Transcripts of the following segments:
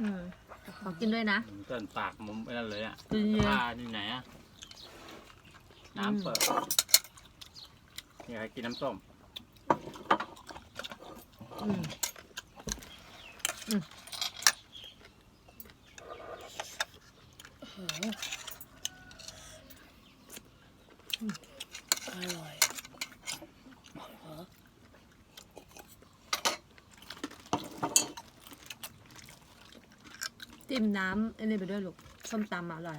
อืมขอกินด้วยนะมันเกินปากมุมไปนั่นเลยอะกินเยอะผ้านี่ไหนอะ น้ำเปิดนี่ใครกินน้ำส้มอืมอร่อยเหรอ จิ้มน้ำอันนี้ไปด้วยลูกส้มตำอร่อย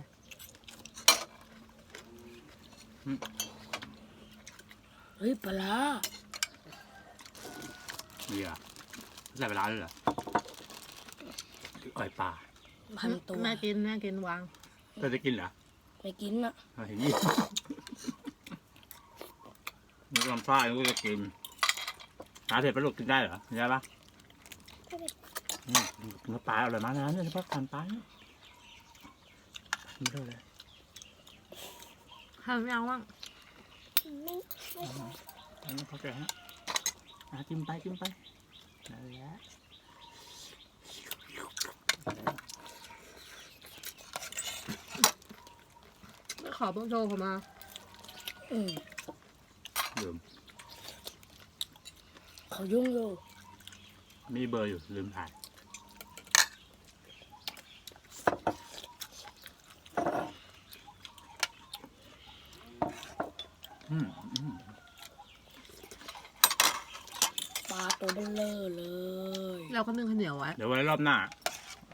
เฮ้ยปลาร้าเบียร์ใส่เวลาด้วยเหรออ่อยปลาพันตัวแม่กินแม่กินวางเธอจะกินเหรอไปกินอะเอาเห็นยี่นี่ลำพลาดกูจะกินหาเสร็จไปลูกกินได้เหรอกินได้ปะอืม เนื้อปลาอร่อยมากนะเนี่ยเฉพาะการปลาเนี่ยไม่ได้เลยข้าวไม่เอาว่างอันนี้เขาใจฮะอะกินไปกินไปนั่นแหละไม่ขอเบอร์โทรเขามาอืมลืมเขายุ่งอยู่มีเบอร์อยู่ลืมถ่ายอืมอืม ปลา ตัวเบลเลอร์เลย เราก็นึ่งข้าวเหนียวไว้เดี๋ยวไว้รอบหน้า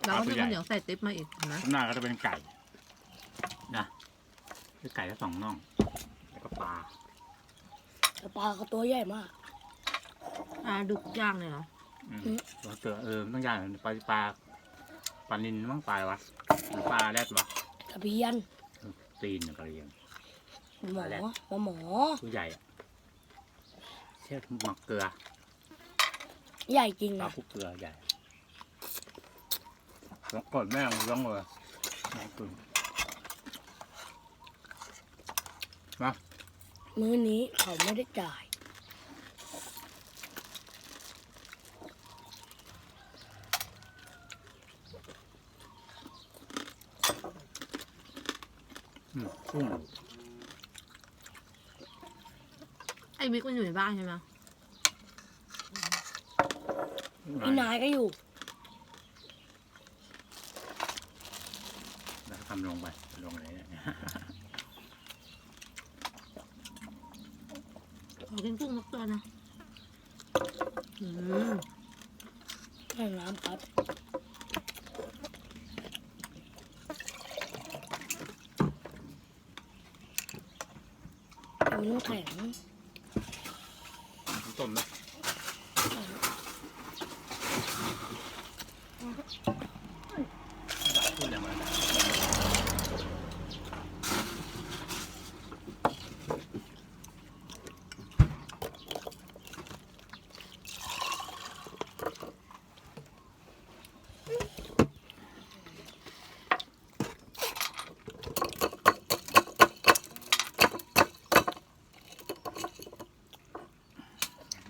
เราก็ปลนึ่งตัวข้าวเหใหนีญ่ยวใส่ติ๊บมาอีกเห็นะรอบหน้าก็จะเป็นไก่นะคือไก่ละสองน่องแล้วก็ปลาแต่ปลาเขาตัวใหญ่มากปลาดุกย่างเลยเหรออืมอืม ตัวเตือเออมันต้องย่างปลาปลาปลานินมั้งปลาอะไรวะหรือปลาแรดวะตะเพียนตีนเนี่ยปลาเรียงหมออะไรหมอหมอ ตัวใหญ่อะเช่หมักเกลือ ใหญ่จริงปลานะคลุกเกลือใหญ่แล้วกดแม่งร้องเลยแม่งตุ่นมื้อนี้เขาไม่ได้จ่าย อืมกุ้งไอ้มิกมันอยู่ในบ้านใช่ไหม พี่นายก็อยู่ แล้วทำลงไปลงอะไรเนี่ยขอกินกุ้งสักตัวนะอืมแม่น้ำครับมีน้ำแข็งต้มนะพูดอย่างไรนะ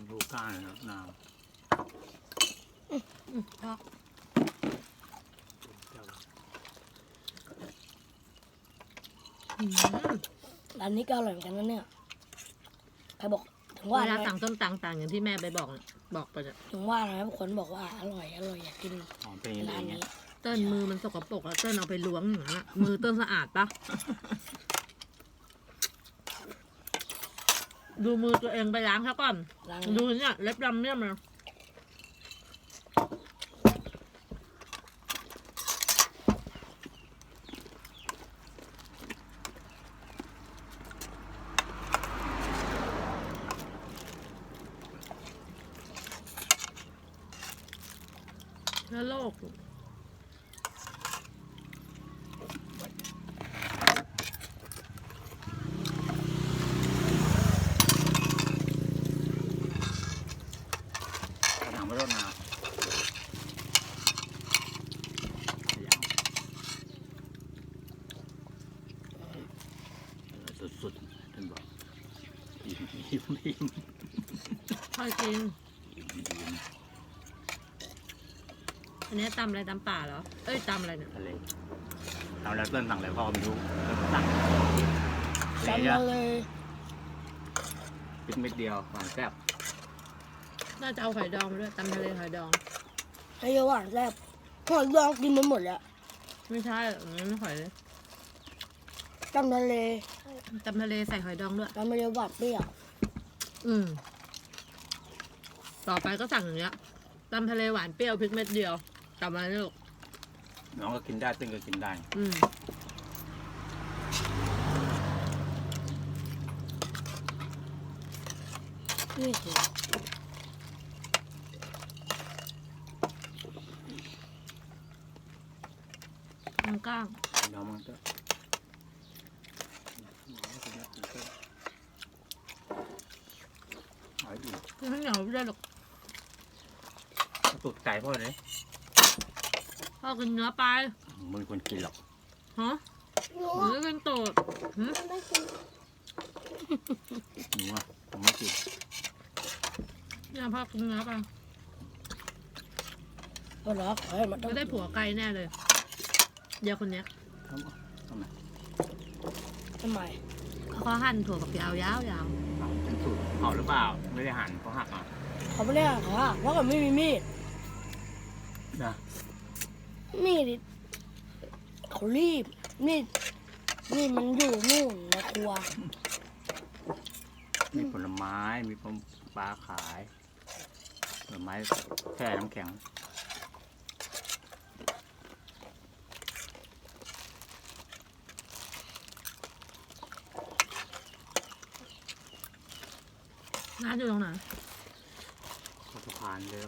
ดูก้านนะครับนาว อืมชอบอืม ร้านนี้ก็อร่อยเหมือนกันนะเนี่ยใครบอกถึงว่าเวลาทำไมสั่งส้มตังต่างอย่างที่แม่ไปบอกน่ะบอกไปน่ะถึงว่าทำไมบางคนบอกว่าอร่อยอร่อยอยากกินหอมเป็นอย่างร้านเงี้นี้ยเติ้ลมือมันสกปรกแล้วเติ้ลเอาไปล้วงอย่างนั้นอะมือเติ้ลสะอาดปะดูมือตัวเองไปล้างซะก่อนร้านดูนี้เนี่ยเล็บดำเนี่ยมัน อโรคถามไม่รดนาวสุดๆท่านบอกอิ่มอิ่มอิ่มค่อยกิน อิ่มอิ่มไอ้นนี้ตำอะไรตำป่าเหรอ เอ้ยตำอะไรเนี่ยทะเลเอาแล้วเติ้ลสั่งอะไรพ่อไม่รู้เติ้ลสั่งจำเยมาอะเลยพริกเม็ดเดียวหวานแซ่บน่าจะเอาหอยดองมาด้วยตำทะเลหอยดองให้เยอะหวานแซ่บหอยดองกินมันหมดแล้ว ไม่ใช่อันนั้นไม่หอยเลยจำทะเลตำทะเลใส่หอยดองด้วยจำทะเลหวานเปรี้ยว อืม ต่อไปก็สั่งอย่างเงี้ยตำทะเลหวานเปรี้ยวพริกเม็ดเดียว กลับมานี่ลูกน้องก็กินได้เติ้ลก็กินได้ อืมนี่คือน้ำก้าง น้องมันก็เอาอีกคือข้าวเหนียวไม่ได้หรอก ตุดไก่พ่อเลย พ่อกินเนื้อไปมึงคนกินหรอกฮะหรือกินโตดหึหนูอะผมไม่กินเนี่ยพ่อกินเนื้อไปก็รักขอให้มันต้องไม่ได้ผัวไกลแน่เลย เดี๋ยวคนเนี้ยทำทำไมทำไมเขาหั่นถั่วกับยาวยาวยาวเอาเป็นสูตรเขาหรือเปล่า ไม่ได้หั่นเขาหักอะเขาไม่ได้หักเขาหักเพราะเขาไม่มีมีดนะ มีดเขารีบมีดมีดมันอยู่นู่นในครัว มีผลไม้มีปลาขายผลไม้แช่น้ำแข็ง ร้านอยู่ตรงไหน สะพานเลย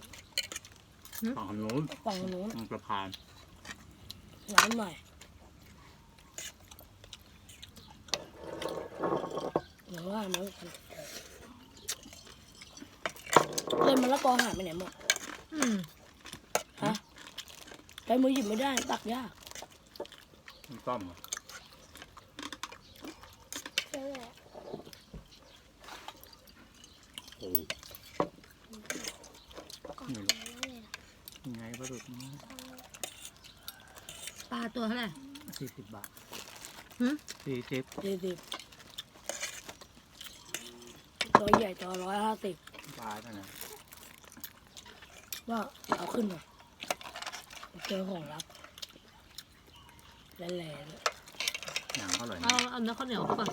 หึฝั่งนู้นฝั่งนู้นตรงสะพาน ร้านใหม่หรือว่ามันเลยมันละกอหายไปไหนหมดอืมฮะใช้มือหยิบไม่ได้ ตักยากมีต้อมเหรอโอ้ไม่รู้ยังไงปลาดุกป ลาตัวเท่าไหร่สี่สิบบาทหึสี่สิบสี่สิบตัวใหญ่ตัวร้อยห้าสิบบาทเท่านั้นว่าเอาขึ้นหน่อยเจอของลับแหล่ๆเลยหนังอร่อยเอานะเอาเนื้อข้าวเหนียวเข้าไป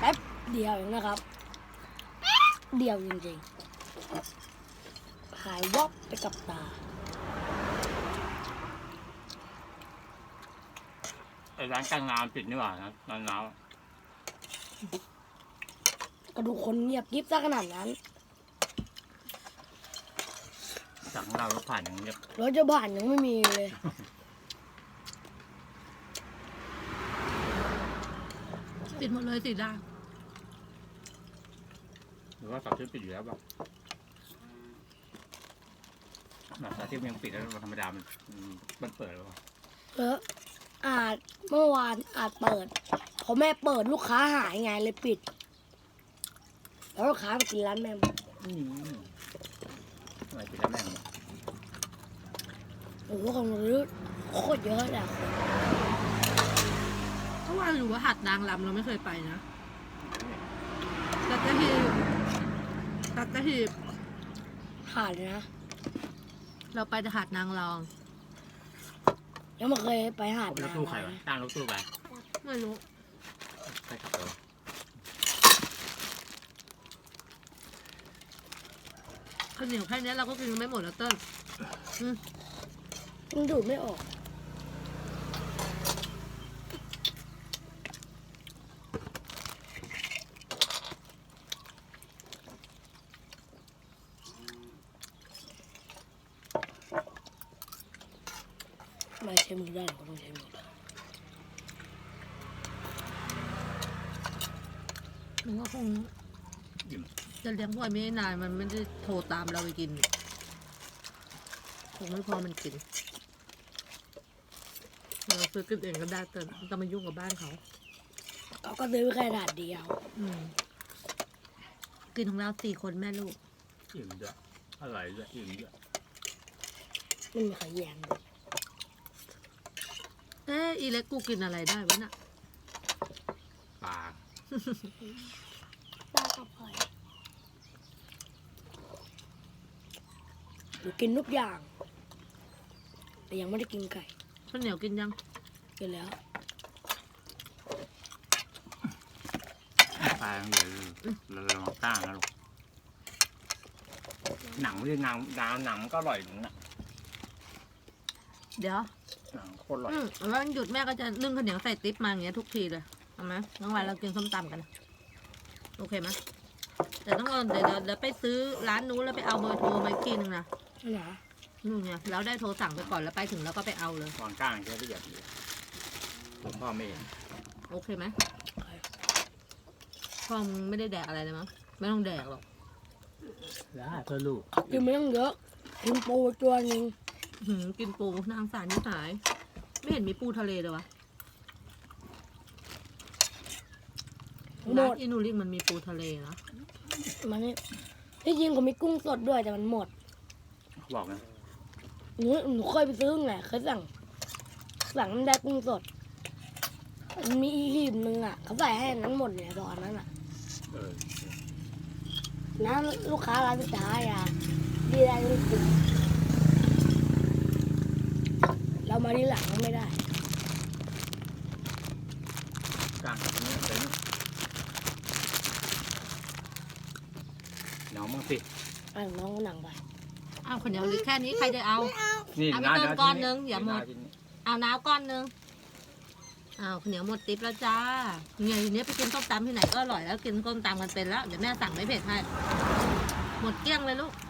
แป๊บเดียวเองนะครับแป๊บเดียวจริงๆ หายวับไปกับตา ไอ้ร้านการงานปิดนี่หว่านะร้านน้กระดูกคนเงียบกริบซะขนาดนั้นำจากของเราก็ผ่านอย่างเงียบรถจะผ่านยังไม่มีเลย ปิดหมดเลยสิดาห รือว่าเสาร์อาที่ปิดอยู่แล้วเปล่าแบบเสาร์อาที่มันยังปิดแล้วธรรมดามันมันเปิดหรือเปล่าเอออาจเมื่อวานอาจเปิดพอแม่เปิดลูกค้าหายไงเลยปิด แล้วลูกค้าไปกินร้านแม่หมดอืมทำไมปิดแล้วแม่งเนี่ยโอ้โหคนรื้อโคตรเยอะเลยอะเพราะว่าอยู่ว่าหัดนางรำเราไม่เคยไปนะตัดตะหีบ ตัดตะหีบผ่านเลยนะเราไปแต่หาดนางรอง ยังไม่เคยไปหาดเอาไปรนาถงตู้ใครวะตั้งรถตู้ไปไม่รู้ใครขับไปวะข้าวเหนียวแค่นี้เราก็กินไม่หมดแล้วเติ้ลอืมมันดูดไม่ออก ม่ใช้มือได้ก็ต้องใช้มือได้มันก็คงอิ่มจะเลี้ยงพวกไอ้ไม่ได้นานมันไม่ได้โทรตามเราไปกินนี่คงไม่พอมันกิน เราซื้อกินเองก็ได้เติ้ลไม่ต้องมายุ่งกับบ้านเขา เขาก็ซื้อแค่ถาดเดียวอืมกินของเราสี่คนแม่ลูกอิ่มด้วยอร่อยด้วยอิ่มด้วยไม่มีใครแย่งเลย เอ๊ะอีเล็กกูกินอะไรได้วะน่ะ ปลาปลากับหอยหนูกินทุกอย่าง แต่ยังไม่ได้กินไก่ข้าวเหนียวกินยัง กินแล้ว ปลาอย่างเดียวเลยเราลองก้างนะลูกหนังที่หนังหนังหนังก็อร่อยถึงน่ะเดี๋ยวหนัง โคตรอร่อยอืมแล้ววันหยุดแม่ก็จะนึ่งข้าวเหนียวใส่ติ๊บมาอย่างเงี้ยทุกทีเลยเอาไหมทั้งวันเรากินส้มตำกัน โอเคไหมแต่ต้องเอาเดี๋ยวเดี๋ยวเดี๋ยวไปซื้อร้านนู้นแล้วไปเอาเบอร์โทรมาอีกทีนึงนะนั่นเหรอนู่นไงแล้วได้โทรสั่งไปก่อนแล้วไปถึงแล้วก็ไปเอาเลยวางก้างแค่ละเอียดดีผมพ่อไม่เห็นโอเคไหมพ่อมึงไม่ได้แดกอะไรเลยมั้งไม่ต้องแดกหรอกได้เพื่อลูกกินไม่ต้องเยอะกินปูตัวหนึง หืมกินปูนางสารนี่หาย ไม่เห็นมีปูทะเลเลยวะหมร้านดอินูริกมันมีปูทะเลนะมันนี่ที่จริงผมมีกุ้งสดด้วยแต่มันหมดบอกนะหนูหนูเคยไปซื้อไงเคยสั่ง สั่งน้ำได้กุ้งสดมันมีอีหีบหนึ่งอะเขาใส่ให้อันนั้นหมดเนี่ยตอนนั้นอะเออนะลูกค้าร้านสุดท้ายอะดีได้ลูกกิน เรามาที่หลังไม่ได้ก้างแบบนี้เป็นเหนียวมั้งสิ อะน้องหนังไปอ้าวคนเดียวหรือแค่นี้ใครจะเอา นี่เอาไปาเติมดี๋วก้อนชิ้นึงอย่าหมดชิ้นนี้เอาน้ำก้อนนึงอ้าวข้าวเหนียวหมดติ๊บแล้วจ้าเนี่ยทีนี้ไปกินส้มตำที่ไหนก็อร่อยแล้วกินส้มตำกันเป็นแล้วเดี๋ยวแม่สั่งไม่เผ็ดให้หมดเกลี้ยงเลยลูกอ